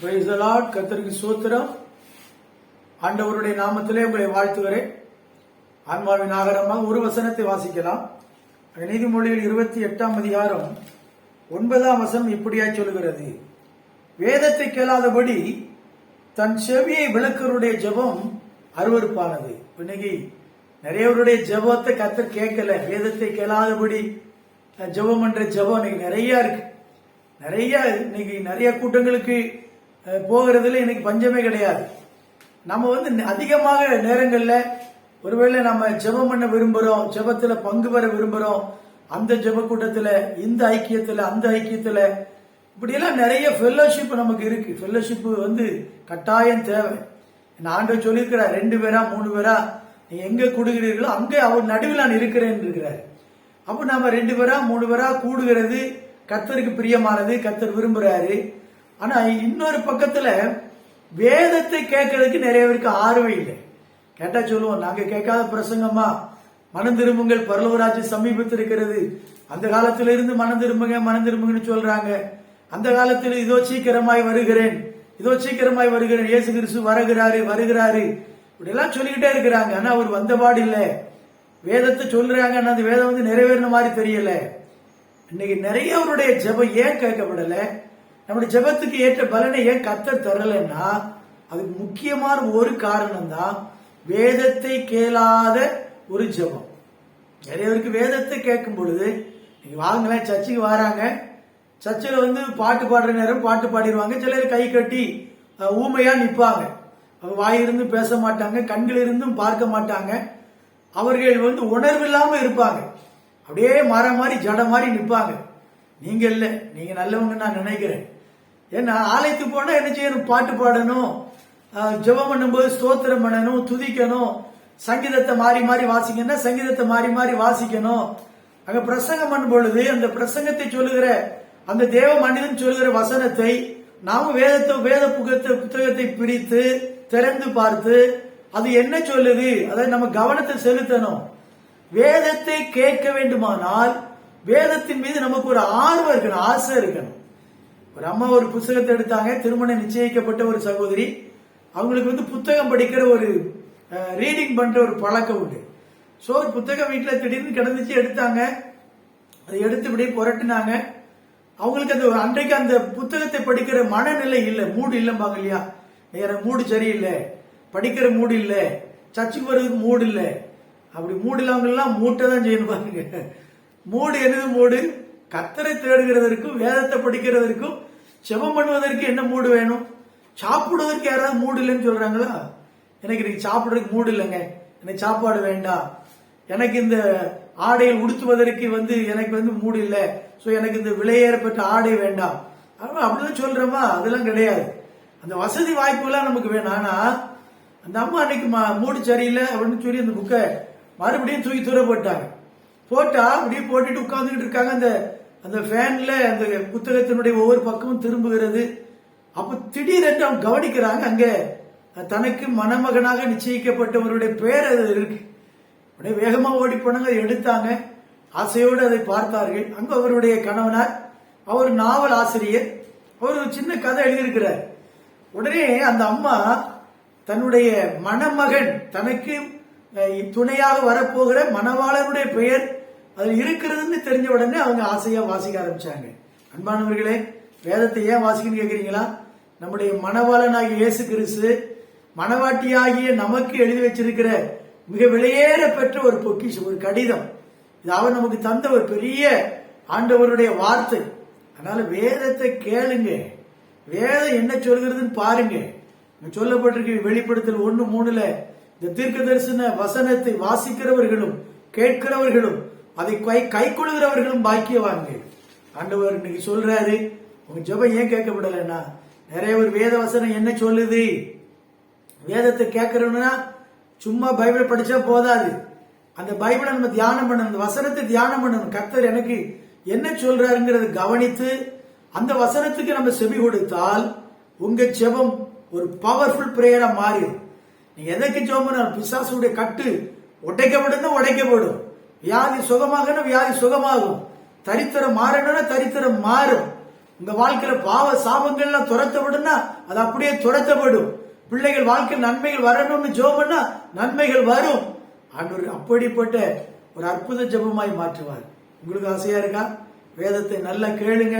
Price சோத்திரம் ஆண்டவருடைய நாமத்திலே உங்களை வாழ்த்துகிறேன். ஆன்மாவின் ஆகரமாக ஒரு வசனத்தை வாசிக்கலாம். நீதிமொழியில் இருபத்தி எட்டாம் அதிகாரம் ஒன்பதாம் வசனம் இப்படியாய் சொல்கிறது வேதத்தை கேளாதபடி தன் செவியை விளக்கருடைய ஜெபம் அருவருப்பானது. இன்னைக்கு நிறையவருடைய ஜெபத்தை கத்தர் கேட்கல. வேதத்தை கேளாதபடி ஜபம் ஜெபம் என்ற ஜெபம் இன்னைக்கு நிறைய இருக்கு. நிறைய இன்னைக்கு நிறைய கூட்டங்களுக்கு போகிறதுல எனக்கு பஞ்சமே கிடையாது. நம்ம வந்து அதிகமாக நேரங்களில் ஒருவேளை நம்ம ஜெபம் பண்ண விரும்புகிறோம் ஜெபத்தில் பங்கு பெற விரும்புகிறோம் அந்த ஜெப கூட்டத்தில் இந்த ஐக்கியத்தில் அந்த ஐக்கியத்தில் இப்படியெல்லாம் நிறைய ஃபெல்லோஷிப் நமக்கு இருக்கு. ஃபெல்லோஷிப் வந்து கட்டாயம் தேவை. நான் ஆண்டவர் சொல்லியிருக்கிறார் ரெண்டு பேரா மூணு பேரா நீ எங்கே கூடுகிறீர்களோ அங்கே அவர் நடுவில் நான் இருக்கிறேன் இருக்கிறார் அப்போ நம்ம ரெண்டு பேரா மூணு பேரா கூடுகிறது கர்த்தருக்கு பிரியமானது கர்த்தர் விரும்புகிறாரு ஆனா இன்னொரு பக்கத்துல வேதத்தை கேட்கறதுக்கு நிறைய பேருக்கு ஆர்வம் இல்லை. கேட்டா சொல்லுவோம் நாங்க கேட்காத பிரசங்கமா மனம் திரும்புங்கள் பரலவராஜ் சமீபத்திருக்கிறது. அந்த காலத்தில இருந்து மனம் திரும்புங்க மனம் திரும்புங்கன்னு சொல்றாங்க. அந்த காலத்தில் இதோ சீக்கிரமாய் வருகிறேன். இதோ சீக்கிரமாய் வருகிறேன். இயேசு கிறிஸ்து வருகிறாரு வருகிறாரு. இப்படிலாம் சொல்லிக்கிட்டே இருக்கிறாங்க. ஆனா அவர் வந்தபாடு இல்லை. வேதத்தை சொல்றாங்க ஆனா அந்த வேதம் வந்து நிறைவேறின மாதிரி தெரியல. இன்னைக்கு நிறையவருடைய ஜெபம் ஏன் கேட்கப்படலை? நம்முடைய ஜெபத்துக்கு ஏற்ற பலனை ஏன் கத்த தரலைன்னா அதுக்கு முக்கியமான ஒரு காரணம் தான் வேதத்தை கேளாத ஒரு ஜெபம். நிறைய பேருக்கு வேதத்தை கேட்கும் பொழுது நீங்க வாங்களேன் சர்ச்சுக்கு வராங்க. சர்ச்சில் வந்து பாட்டு பாடுற நேரம் பாட்டு பாடிடுவாங்க. சிலர் கை கட்டி ஊமையா நிற்பாங்க வாயிருந்து பேச மாட்டாங்க கண்கள் இருந்தும் பார்க்க மாட்டாங்க. அவர்கள் வந்து உணர்வில்லாம இருப்பாங்க. அப்படியே மரம் மாதிரி ஜட மாதிரி நிற்பாங்க நீங்க இல்லை நீங்க நல்லவங்க நான் நினைக்கிறேன். ஏன்னா ஆலயத்துக்கு போனா என்ன செய்யணும்? பாட்டு பாடணும். ஜெபம் பண்ணும்போது ஸ்தோத்திரம் பண்ணணும் துதிக்கணும். சங்கீதத்தை மாறி மாறி வாசிக்கணும்னா சங்கீதத்தை மாறி மாறி வாசிக்கணும். அங்க பிரசங்கம் பண்ணும் பொழுது அந்த பிரசங்கத்தை சொல்லுகிற அந்த தேவ மனிதன் சொல்லுகிற வசனத்தை நாம வேதத்தை வேத புகத்தை புத்தகத்தை பிரித்து திறந்து பார்த்து அது என்ன சொல்லுது? அதை நம்ம கவனத்தை செலுத்தணும். வேதத்தை கேட்க வேண்டுமானால் வேதத்தின் மீது நமக்கு ஒரு ஆர்வம் இருக்கணும் ஆசை இருக்கணும். ஒரு அம்மா ஒரு புத்தகத்தை எடுத்தாங்க திருமணம் நிச்சயிக்கப்பட்ட ஒரு சகோதரி. அவங்களுக்கு வந்து புத்தகம் படிக்கிற ஒரு ரீடிங் பண்ற ஒரு பழக்கம் உண்டு. ஸோ ஒரு புத்தகம் வீட்டில் திடீர்னு கிடந்துச்சு எடுத்தாங்க. அதை எடுத்து இப்படியே புரட்டினாங்க. அவங்களுக்கு அந்த அன்றைக்கு அந்த புத்தகத்தை படிக்கிற மனநிலை இல்லை. மூடு இல்லைம்பாங்க இல்லையா? எனக்கு மூடு சரியில்லை. படிக்கிற மூடு இல்லை. சர்ச்சுக்கு வர்றதுக்கு மூடு இல்லை. அப்படி மூடு இல்லாம மூட்டை தான் செய்யணும் பாருங்க மூடு என்னது மூடு? கத்தரை தேடுகிறதற்கும் வேதத்தை படிக்கிறதற்கும் செபம் பண்ணுவதற்கு என்ன மூடு வேணும்? சாப்பிடுவதற்கு யாராவது மூடு இல்லைன்னு சொல்றாங்களா? எனக்கு இன்னைக்கு சாப்பிடுறதுக்கு மூடு இல்லைங்க. எனக்கு சாப்பாடு வேண்டாம். எனக்கு இந்த ஆடையில் உடுத்துவதற்கு வந்து எனக்கு வந்து மூடு இல்லை. ஸோ எனக்கு இந்த விலையேறப்பட்ட ஆடை வேண்டாம். அப்படிதான் சொல்றோமா? அதெல்லாம் கிடையாது. அந்த வசதி வாய்ப்புகள்லாம் நமக்கு வேணும். ஆனா அந்த அம்மா அன்னைக்கு மூடு சரியில்லை அப்படின்னு சொல்லி அந்த புக்கை மறுபடியும் தூக்கி தூர போட்டாங்க போட்டா அப்படியே போட்டுட்டு உட்காந்துக்கிட்டு இருக்காங்க அந்த அந்த ஃபேன்ல அந்த புத்தகத்தினுடைய ஒவ்வொரு பக்கமும் திரும்புகிறது. அப்ப திடீரென்று அவங்க கவனிக்கிறாங்க அங்க தனக்கு மணமகனாக நிச்சயிக்கப்பட்டவருடைய பேர் அது இருக்கு. உடனே வேகமா ஓடி போனாங்க எடுத்தாங்க. ஆசையோடு அதை பார்த்தார்கள். அங்கு அவருடைய கணவனார் அவர் நாவல் ஆசிரியர் அவர் ஒரு சின்ன கதை எழுதியிருக்கிறார். உடனே அந்த அம்மா தன்னுடைய மணமகன் தனக்கு துணையாக வரப்போகிற மணவாளனுடைய பெயர் அதில் இருக்கிறதுன்னு தெரிஞ்ச உடனே அவங்க ஆசையா வாசிக்க ஆரம்பிச்சாங்க. அன்பானவர்களே வேதத்தை ஏன் வாசிக்கணும்னு கேக்குறீங்களா? நம்முடைய மணவாளனாகிய இயேசு கிறிஸ்து மணவாட்டியாகிய நமக்கு எழுதி வச்சிருக்கிற மிக விலையேற பெற்ற ஒரு பொக்கிஷம் ஒரு கடிதம். இது அவர் நமக்கு தந்த ஒரு பெரிய ஆண்டவருடைய வார்த்தை. அதனால வேதத்தை கேளுங்க. வேதம் என்ன சொல்கிறதுன்னு பாருங்க. சொல்லப்பட்டிருக்க வெளிப்படுத்தல் ஒன்று மூணுல இந்த தீர்க்க தரிசன வசனத்தை வாசிக்கிறவர்களும் கேட்கிறவர்களும் அதை கை கை கொள்கிறவர்களும் பாக்கியவான்கள். ஆண்டவர் இன்னைக்கு சொல்றாரு உங்க ஜெபம் ஏன் கேட்கப்படலைன்னா நிறைய ஒரு வேத வசனம் என்ன சொல்லுது? வேதத்தை கேட்கறோம்னா சும்மா பைபிளை படிச்சா போதாது. அந்த பைபிளை நம்ம தியானம் பண்ணணும் அந்த வசனத்தை தியானம் பண்ணணும். கர்த்தர் எனக்கு என்ன சொல்றாருங்கிறத கவனித்து அந்த வசனத்துக்கு நம்ம செவி கொடுத்தால் உங்க ஜெபம் ஒரு பவர்ஃபுல் பிரேயரா மாறிடும். நீங்க எதற்கு ஜெபம் பிசாசுடைய கட்டு உடைக்கப்படும் உடைக்கப்படும். வியாதி சுகமாகனா வியாதி சுகமாகும். தரித்திரம் மாறணும்னா தரித்திரம் மாறும். உங்க வாழ்க்கையில பாவ சாபங்கள்லாம் துரத்தப்படும்னா அது அப்படியே துரத்தப்படும் பிள்ளைகள் வாழ்க்கையில் நன்மைகள் வரணும்னு ஜோபம்னா நன்மைகள் வரும். ஆண்டவர் அப்படிப்பட்ட ஒரு அற்புத ஜெபமாய் மாற்றுவார். உங்களுக்கு ஆசையா இருக்கா? வேதத்தை நல்லா கேளுங்க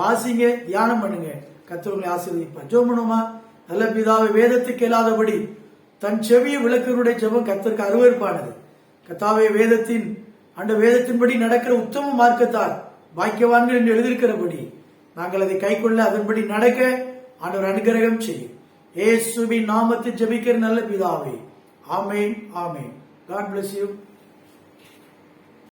வாசிங்க தியானம் பண்ணுங்க. கத்தவங்களை ஆசீர்வதிப்பார். ஜோமனுமா நல்ல பிதாவை வேதத்துக்கு இல்லாதபடி தன் செவிய விளக்கருடைய ஜெபம் கத்திற்கு அருவருப்பானது. கத்தாவே வேதத்தின் அந்த வேதத்தின்படி நடக்கிற உத்தம மார்க்கத்தார் பாக்கியவான்கள் என்று எழுதியிருக்கிறபடி நாங்கள் அதை கைக்கொள்ள அதன்படி நடக்க ஆண்டவர் அனுகிரகம் செய்யும். ஏசுவின் நாமத்தில் ஜெபிக்கிற நல்ல பிதாவே. ஆமேன் ஆமேன். God bless you